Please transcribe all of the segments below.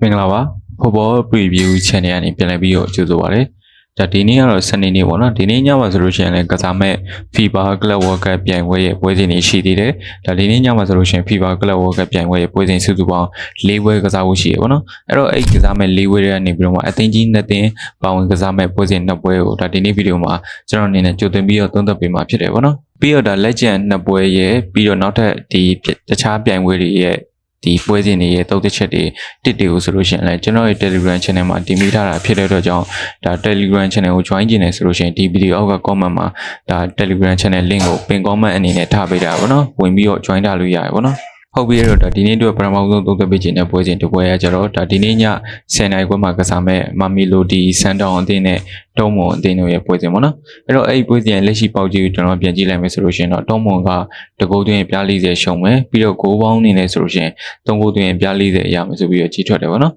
မင်္ဂလာပါ Football Preview Channel ကနေပြန်လည်ပြီးတော့ကြိုဆိုပါရစေ။ဒါဒီနေ့ကတော့စနေနေ့ပေါ့နော်ဒီနေ့ညမှာဆိုလို့ရှိရင်လည်းကစားမဲ့ FIBA Club World Cup ပြိုင်ပွဲရဲ့ပွဲစဉ်တွေရှိသေးတယ်။ဒါဒီနေ့ညမှာဆိုလို့ရှိရင် FIBA Club World Cup ပြိုင်ပွဲရဲ့ပွဲစဉ်စုစုပေါင်း၄ပွဲကစားဖို့ရှိရပေါ့နော်။အဲ့တော့အဲ့ဒီကစားမဲ့၄ပွဲတွေကနေပြီးတော့မှအသင်းကြီးနှစ်သင်းပါဝင်ကစားမဲ့ပွဲစဉ်နှစ်ပွဲကိုဒါဒီနေ့ဗီဒီယိုမှာကျွန်တော်အနေနဲ့ကြိုတင်ပြီးတော့သုံးသပ်ပေးမှာဖြစ်တယ်ပေါ့နော်။ပြီးတော့ဒါလက်ကျန်နှစ်ပွဲရဲ့ပြီးတော့နောက်ထပ်ဒီတခြားပြိုင်ပွဲတွေရဲ့ ဒီပွဲစဉ်တွေရဲ့တုတ်တစ်ချက်တွေတစ်တွေကိုဆိုလို့ရှိရင်လည်းကျွန်တော်ရဲ့ Telegram channel မှာတင်ပေးထားတာဖြစ်တဲ့အတွက်ကြောင့်ဒါ Telegram channel ကို join ကျင်နေဆိုလို့ရှိရင်ဒီ video အောက်က comment မှာဒါ Telegram channel link ကိုပင် comment အနေနဲ့ထားပေးတာပါနော်ဝင်ပြီးတော့ join ထားလို့ရတယ်ပေါ့နော် ဟုတ်ပြီအဲ့တော့ဒါဒီနေ့အတွက်ပထမဆုံးသုံးသပ်ပေးခြင်းတဲ့ပွဲစဉ်တစ်ပွဲရကြတော့ဒါဒီနေ့ည10:00နာရီခွဲမှာကစားမဲ့မာမီလိုဒီစန်တောင်အသင်းနဲ့တုံးမွန်အသင်းတို့ရဲ့ပွဲစဉ်ပေါ့နော်အဲ့တော့အဲ့ဒီပွဲစဉ်ရဲ့လက်ရှိပေါက်ကြီးကိုကျွန်တော်ပြန်ကြည့်လိုက်မယ်ဆိုလို့ရှိရင်တော့တုံးမွန်ကတကူသွင်းပြား40ရှုံမယ်ပြီးတော့ဂိုးပေါင်းအနေနဲ့ဆိုလို့ရှိရင်သုံးဂိုးသွင်းပြား40ရမယ်ဆိုပြီးတော့ကြီးထွက်တယ်ပေါ့နော်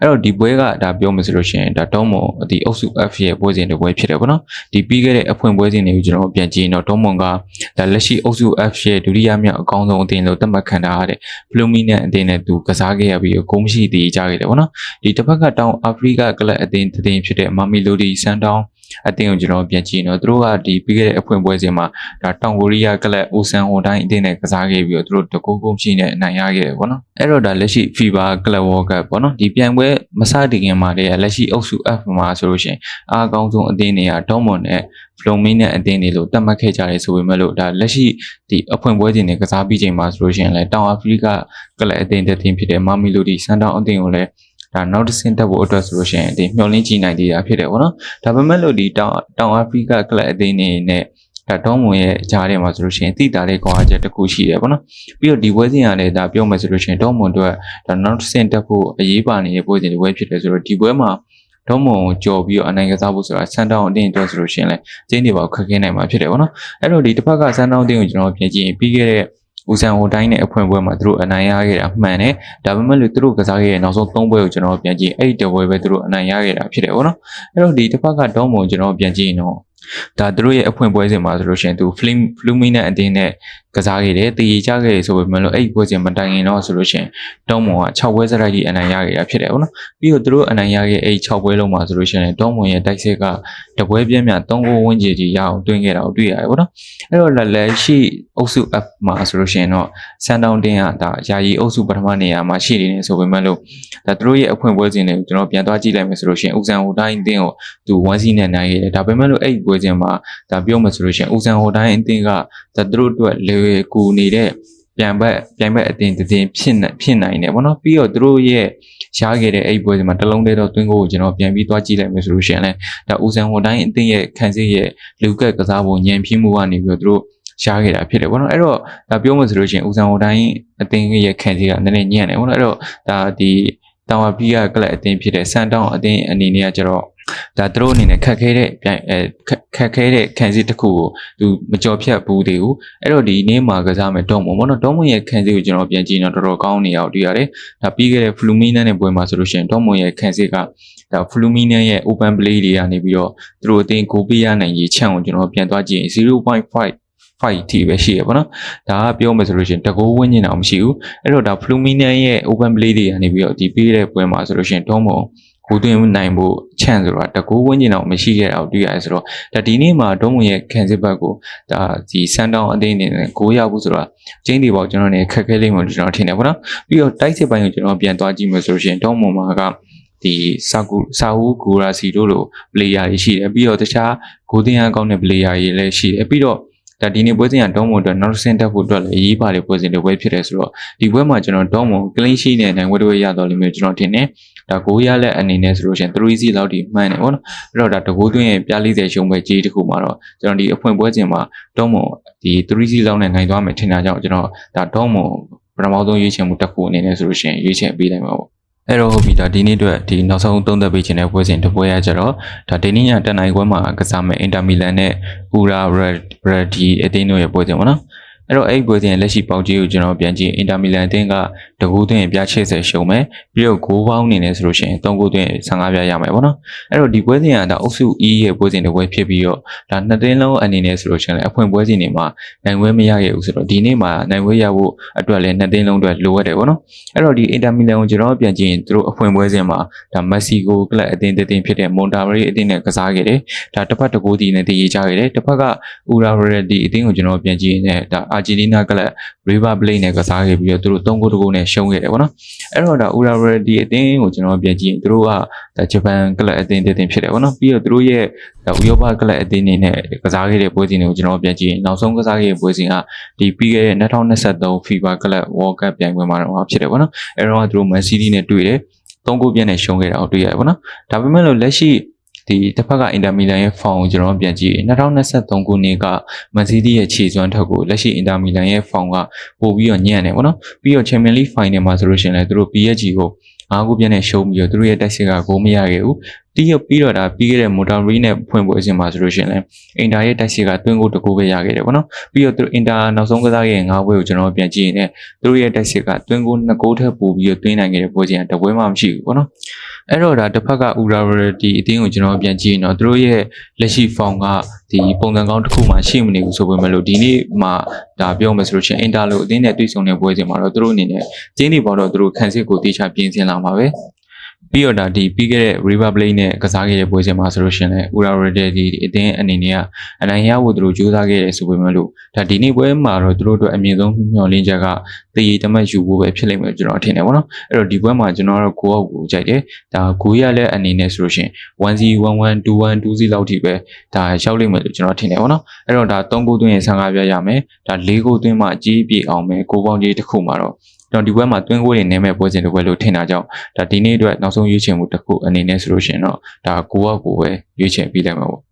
အဲ့တော့ဒီပွဲကဒါပြောမယ်ဆိုလို့ရှိရင်ဒါတုံးမွန်ဒီအုပ်စု F ရဲ့ပွဲစဉ်တစ်ပွဲဖြစ်တယ်ပေါ့နော်ဒီပြီးခဲ့တဲ့အဖွင့်ပွဲစဉ်တွေကိုကျွန်တော်ပြန်ကြည့်ရင်တော့တုံးမွန်ကဒါလက်ရှိအုပ်စု F ရဲ့ဒုတိယမြောက်အကောင်းဆုံးအသင်းလို့သတ်မှတ်ခံထားရတဲ့ Fluminense အသင်းနဲ့သူကစားခဲ့ရပြီးဂိုးမရှိသေးကြခဲ့တယ်ပေါ့နော်ဒီတစ်ဖက်ကတောင်အာဖရိကကလပ်အသင်းတစ်သင်းဖြစ်တဲ့ Mamelodi Sundowns အသင်းကိုကျွန်တော်ပြန်ကြည့်ရင်တော့သူတို့ကဒီပြီးခဲ့တဲ့အဖွင့်ပွဲစဉ်မှာဒါတောင်ကိုရီးယားကလပ်အိုဆန်ဟိုတိုင်းအသင်းနဲ့ကစားခဲ့ပြီးတော့သူတို့တကူကုန်းရှိနဲ့အနိုင်ရခဲ့တယ်ပေါ့နော်အဲ့တော့ဒါလက်ရှိ FIBA Club World Cup ပေါ့နော်ဒီပြိုင်ပွဲမစတင်ခင်မှာတည်းကလက်ရှိအုပ်စု F မှာဆိုလို့ရှိရင်အားအကောင်းဆုံးအသင်းတွေကဒေါမွန်နဲ့ Flumini နဲ့အသင်းတွေလို့သတ်မှတ်ခဲ့ကြတယ်ဆိုပေမဲ့လို့ဒါလက်ရှိဒီအဖွင့်ပွဲစဉ်တွေကစားပြီးချိန်မှာဆိုလို့ရှိရင်လည်းတောင်အာဖရိကကလပ်အသင်းတစ်သင်းဖြစ်တဲ့ Mamelodi Sundowns အသင်းကိုလည်း ဒါနောက်တစ်ဆင့်တက်ဖို့အတွက်ဆိုလို့ရှိရင်ဒီမျှော်လင့်ကြည့်နိုင်သေးတာဖြစ်တယ်ပေါ့နော်ဒါပေမဲ့လို့ဒီတောင်တောင်အာဖရိကကလပ်အသင်းတွေနဲ့ဒါတောင်းမွန်ရဲ့ကြားထဲမှာဆိုလို့ရှိရင်တိတာလေးကွာချက်တစ်ခုရှိတယ်ပေါ့နော်ပြီးတော့ဒီပွဲစဉ်ရတယ်ဒါပြောမယ်ဆိုလို့ရှိရင်တောင်းမွန်တို့ကဒါနောက်တစ်ဆင့်တက်ဖို့အရေးပါနေတဲ့ပွဲစဉ်တွေပွဲဖြစ်တယ်ဆိုတော့ဒီပွဲမှာတော့မုံကြော်ပြီးတော့အနိုင်ကစားဖို့ဆိုတာဆန်တောင်းအတင်းအတွက်ဆိုလို့ရှိရင်လည်းကျင်းနေပါခက်ခဲနိုင်မှာဖြစ်တယ်ပေါ့နော်အဲ့တော့ဒီတစ်ဖက်ကဆန်တောင်းအတင်းကိုကျွန်တော်ပြင်ကြည့်ရင်ပြီးခဲ့တဲ့ ဦးဆန်ဟိုတိုင်းနဲ့အဖွင့်ပွဲမှာသူတို့အနိုင်ရခဲ့တာမှန်တယ်ဒါပေမဲ့လို့သူတို့ကစားခဲ့တဲ့နောက်ဆုံး၃ပွဲကိုကျွန်တော်ပြန်ကြည့်အဲ့ဒီတပွဲပဲသူတို့အနိုင်ရခဲ့တာဖြစ်တယ်ပေါ့နော်အဲ့တော့ဒီတစ်ဖက်ကတော့မုံကျွန်တော်ပြန်ကြည့်ရင်တော့ဒါသူတို့ရဲ့အဖွင့်ပွဲစဉ်မှာဆိုလို့ရှိရင်သူ Flim Fluminense အတင်းနဲ့ ကစားခဲ့တယ်တည်ကြခဲ့တယ်ဆိုပေမဲ့လို့အဲ့ဒီပွဲစဉ်မတိုင်ခင်တော့ဆိုလို့ရှိရင်တောင်းမွန်က6ပွဲစရိုက်ကြီးအနိုင်ရခဲ့တာဖြစ်တယ်ပေါ့နော်ပြီးတော့သူတို့အနိုင်ရခဲ့အဲ့ဒီ6ပွဲလုံးမှာဆိုလို့ရှိရင်တောင်းမွန်ရဲ့တိုက်စစ်ကတပွဲပြင်းပြ3ဂိုးဝန်းကျင်ကြီးရအောင်တွင်းခဲ့တာကိုတွေ့ရတယ်ပေါ့နော်အဲ့တော့လက်လက်ရှိအုပ်စု F မှာဆိုလို့ရှိရင်တော့စန်တောင်းတင်းကဒါယာယီအုပ်စုပထမနေရာမှာရှိနေတယ်ဆိုပေမဲ့လို့ဒါသူတို့ရဲ့အဖွင့်ပွဲစဉ်တွေကိုကျွန်တော်ပြန်သွားကြည့်လိုက်မယ်ဆိုလို့ရှိရင်ဦးဆန်ဟိုတိုင်းအတင်းကိုသူ1စီနဲ့နိုင်ခဲ့တယ်ဒါပေမဲ့လို့အဲ့ဒီပွဲစဉ်မှာဒါပြောမှဆိုလို့ရှိရင်ဦးဆန်ဟိုတိုင်းအတင်းကဒါသူတို့အတွက်လေကူနေတဲ့ပြန်ဘက်ပြန်ဘက်အတင်းတင်းဖြစ်နေဖြစ်နိုင်တယ်ဗောနော်ပြီးတော့သူတို့ရဲ့ရှားခဲ့တဲ့အဲ့ဒီပွဲစဉ်မှာတလုံးတည်းတော့တွင်းကိုကျွန်တော်ပြန်ပြီးသွားကြည့်လိုက်မယ်ဆိုလို့ရှိရင်လည်းဒါဦးဆန်ဟိုတိုင်းအတင်းရဲ့ခံစစ်ရဲ့လူကက်ကစားပုံညံပြင်းမှုကနေပြီးတော့သူတို့ရှားခဲ့တာဖြစ်တယ်ဗောနော်အဲ့တော့ဒါပြောမှဆိုလို့ရှိရင်ဦးဆန်ဟိုတိုင်းအတင်းရဲ့ခံစစ်ကနည်းနည်းညံ့တယ်ဗောနော်အဲ့တော့ဒါဒီ တောင်ဝပီးကကလပ်အတင်းဖြစ်တဲ့ဆန်တောင်အတင်းအနေနဲ့ကကျတော့ဒါသူတို့အနေနဲ့ခက်ခဲတဲ့ပြိုင်အဲခက်ခဲတဲ့ခံစစ်တစ်ခုကိုသူမကြော်ဖြတ်ဘူးသေးဘူးအဲ့တော့ဒီနေ့မှာကစားမယ်တုံးမပေါ့နော်တုံးမရဲ့ခံစစ်ကိုကျွန်တော်ပြန်ကြည့်တော့တော်တော်ကောင်းနေအောင်တွေ့ရတယ်ဒါပြီးခဲ့တဲ့ Flumina နဲ့ပွဲမှာဆိုလို့ရှိရင်တုံးမရဲ့ခံစစ်ကဒါ Flumina ရဲ့ open play တွေကနေပြီးတော့သူတို့အတင်းကိုပေးရနိုင်ရေးချန့်ကိုကျွန်တော်ပြန်သွားကြည့်ရင်0.5 5ထိပဲရှိရပါတော့။ဒါကပြောမယ်ဆိုလို့ရှိရင်တကိုးဝင်းကျင်တော့မရှိဘူး။အဲ့တော့ဒါ Flumina ရဲ့ open play တွေကနေပြီးတော့ဒီပေးတဲ့ပွဲမှာဆိုလို့ရှိရင်တုံးမကိုသွင်းနိုင်ဖို့ချန့်ဆိုတာတကူဝင်းကျင်တော့မရှိခဲ့တာကိုတွေ့ရတယ်ဆိုတော့ဒါဒီနေ့မှာဒုံးဝင်ရဲ့ခံစစ်ဘက်ကိုဒါဒီစန်တောင်အသင်းအနေနဲ့ကိုရောက်ဖို့ဆိုတာကျင်းဒီပေါ့ကျွန်တော်နေခက်ခဲလိမ့်မယ်ကျွန်တော်ထင်တယ်ပေါ့နော်ပြီးတော့တိုက်စစ်ပိုင်းကိုကျွန်တော်ပြန်သွားကြည့်မယ်ဆိုလို့ရှိရင်ဒုံးမွန်မှာကဒီစာကူစာဟူဂူရာစီတို့လို player တွေရှိတယ်ပြီးတော့တခြားဂိုးတင်အကောင်းတဲ့ player တွေလည်းရှိတယ်ပြီးတော့ ဒါဒီနေ့ပွဲစဉ်ကဒေါမွန်အတွက်နောက်ဆင့်တက်ဖို့အတွက်လည်းအရေးပါတဲ့ပွဲစဉ်တွေပွဲဖြစ်တယ်ဆိုတော့ဒီပွဲမှာကျွန်တော်ဒေါမွန် clean sheet နဲ့နိုင်ဝဲတွေရတော့လိမ့်မယ်ကျွန်တော်ထင်တယ်ဒါကိုရလက်အနေနဲ့ဆိုလို့ရှိရင်3 easy လောက်ထိမှန်တယ်ပေါ့နော်အဲ့တော့ဒါတကိုးသွင်းရဲ့ပြ40ရှုံးပဲကြီးတစ်ခုမှာတော့ကျွန်တော်ဒီအဖွင့်ပွဲစဉ်မှာဒေါမွန်ဒီ3 easy လောက်နဲ့နိုင်သွားမယ်ထင်တာကြောင့်ကျွန်တော်ဒါဒေါမွန်ပထမဆုံးရွေးချယ်မှုတစ်ခုအနေနဲ့ဆိုလို့ရှိရင်ရွေးချယ်ပေးလိုက်မှာပေါ့ အဲ့တော့ဟုတ်ပြီဒါဒီနေ့အတွက်ဒီနောက်ဆုံးသုံးသက်ပေးခြင်းတဲ့ပွဲစဉ်တစ်ပွဲရကြတော့ဒါဒီနေ့ညတနင်္ဂနွေပွဲမှာကစားမယ်အင်တာမီလန်နဲ့ဥရာရဒီအသင်းတို့ရဲ့ပွဲစဉ်ပေါ့နော် အဲ့တော့အဲ့ဒီပွဲစဉ်ရဲ့လက်ရှိပေါက်ကြီးကိုကျွန်တော်ပြန်ကြည့်အင်တာမီလန်အသင်းကတကူးသွင်းပြ80ရှုံမယ်ပြီးတော့ဂိုးပေါင်းအနေနဲ့ဆိုလို့ရှိရင်3ဂိုးသွင်း15ပြရမယ်ပေါ့နော်အဲ့တော့ဒီပွဲစဉ်ကဒါအုပ်စု E ရဲ့ပွဲစဉ်တစ်ပွဲဖြစ်ပြီးတော့ဒါနှစ်သင်းလုံးအနေနဲ့ဆိုလို့ရှိရင်လည်းအဖွင့်ပွဲစဉ်တွေမှာနိုင်ဝဲမရခဲ့ဘူးဆိုတော့ဒီနေ့မှာနိုင်ဝဲရဖို့အတွက်လည်းနှစ်သင်းလုံးအတွက်လိုအပ်တယ်ပေါ့နော်အဲ့တော့ဒီအင်တာမီလန်ကိုကျွန်တော်ပြန်ကြည့်ရင်သူတို့အဖွင့်ပွဲစဉ်မှာဒါမက်ဆီကိုကလပ်အသင်းတစ်သင်းဖြစ်တဲ့မွန်တာရီအသင်းနဲ့ကစားခဲ့တယ်ဒါတစ်ဖက်တစ်ကိုးတီနဲ့တည်ရကြခဲ့တယ်တစ်ဖက်ကဥရာရဒီအသင်းကိုကျွန်တော်ပြန်ကြည့်ရင်လည်းဒါအာဂျင်တီးနားကလပ် River Plate နဲ့ကစားခဲ့ပြီးတော့သူတို့3ဂိုးတဂိုးနဲ့ရှုံးခဲ့တယ်ပေါ့နော်အဲ့တော့ဒါဥရာရဒီအသင်းကိုကျွန်တော်ပြန်ကြည့်ရင်သူတို့ကဒါဂျပန်ကလပ်အသင်းတစ်သင်းဖြစ်တယ်ပေါ့နော်ပြီးတော့သူတို့ရဲ့ဒါဥရောပကလပ်အသင်းနေနဲ့ကစားခဲ့တဲ့ပွဲစဉ်တွေကိုကျွန်တော်ပြန်ကြည့်ရင်နောက်ဆုံးကစားခဲ့တဲ့ပွဲစဉ်ကဒီပြီးခဲ့တဲ့2023 FIFA ကလပ် World Cup ပြိုင်ပွဲမှာတော့ဖြစ်တယ်ပေါ့နော်အဲ့တော့သူတို့ Man City နဲ့တွေ့တယ်3ဂိုးပြည့်နဲ့ရှုံးခဲ့တာကိုတွေ့ရတယ်ပေါ့နော်ဒါပေမဲ့လို့လက်ရှိ ဒီတစ်ဖက်ကအင်တာမီလန်ရဲ့ဖောင်ကိုကျွန်တော်ပြန်ကြည့်ရင်2023ခုနှစ်ကမန်စီးတီးရဲ့ခြေစွမ်းထက်ကိုလက်ရှိအင်တာမီလန်ရဲ့ဖောင်ကပို့ပြီးတော့ညံ့တယ်ပေါ့နော်ပြီးတော့ Champions League Final မှာဆိုလို့ရှိရင်လည်းသူတို့ PSG ကိုအားကိုပြည့်နဲ့ရှုံးပြီးတော့သူတို့ရဲ့တက်စစ်ကဂိုးမရခဲ့ဘူး တီးရပြီးတော့ဒါပြီးခဲ့တဲ့ Motor Re နဲ့ဖွင့်ပွဲအစဉ်မှာဆိုလို့ရှိရင်လည်းအင်တာရဲ့တက်စစ်ကတွင်းကိုတကူပဲရခဲ့တယ်ပေါ့နော်ပြီးတော့သူတို့အင်တာနောက်ဆုံးကစားခဲ့တဲ့၅ပွဲကိုကျွန်တော်ပြန်ကြည့်ရင်လည်းသူတို့ရဲ့တက်စစ်ကတွင်းကိုနှစ်ကိုးထက်ပိုပြီးတော့တွင်းနိုင်ခဲ့တဲ့ပွဲစဉ်ကတပွဲမှမရှိဘူးပေါ့နော်အဲ့တော့ဒါတစ်ဖက်က Urarity အတင်းကိုကျွန်တော်ပြန်ကြည့်ရင်တော့သူတို့ရဲ့လက်ရှိ form ကဒီပုံစံကောင်းတစ်ခုမှရှိမနေဘူးဆိုပေမဲ့လို့ဒီနေ့မှာဒါပြောမယ်ဆိုလို့ရှိရင် Inter လို့အတင်းနဲ့တွေ့ဆုံတဲ့ပွဲစဉ်မှာတော့သူတို့အနေနဲ့ကျင်းနေပေါ်တော့သူတို့ခံစစ်ကိုတေချာပြင်ဆင်လာမှာပဲ ပြီးတော့ဒါဒီပြီးခဲ့တဲ့ River Plate နဲ့ကစားခဲ့တဲ့ပွဲစဉ်မှာဆိုလို့ရှိရင်လည်း Urarity ဒီအတင်းအနေနဲ့ကအနိုင်ရဖို့သူတို့ကြိုးစားခဲ့တယ်ဆိုပေမဲ့လို့ဒါဒီနေ့ပွဲမှာတော့သူတို့အတွက်အမြင့်ဆုံးမျှော်လင့်ချက်ကတည်ရည်တမတ်ယူဖို့ပဲဖြစ်လိမ့်မယ်ကျွန်တော်ထင်တယ်ပေါ့နော်အဲ့တော့ဒီပွဲမှာကျွန်တော်ကတော့ကိုယ့်အောက်ကိုကြိုက်တယ်ဒါဂိုးရလက်အနေနဲ့ဆိုလို့ရှိရင်1-0 1-1 2-1 2-0 လောက်ထိပဲဒါရောက်လိမ့်မယ်လို့ကျွန်တော်ထင်တယ်ပေါ့နော်အဲ့တော့ဒါ3ဂိုးသွင်းရင်15ပြရမယ်ဒါ4ဂိုးသွင်းမှအကြီးပြေအောင်မယ်ကိုပေါင်းကြီးတစ်ခုမှာတော့ ကျွန်တော်ဒီပွဲမှာတွင်းကိုတွေနေမဲ့ပွဲစဉ်တစ်ပွဲလို့ထင်တာကြောင့်ဒါဒီနေ့အတွက်နောက်ဆုံးရွေးချယ်မှုတစ်ခုအနေနဲ့ဆိုလို့ရှိရင်တော့ဒါကိုယ့်အောက်ကိုပဲရွေးချယ်ပြီးလိုက်မှာပေါ့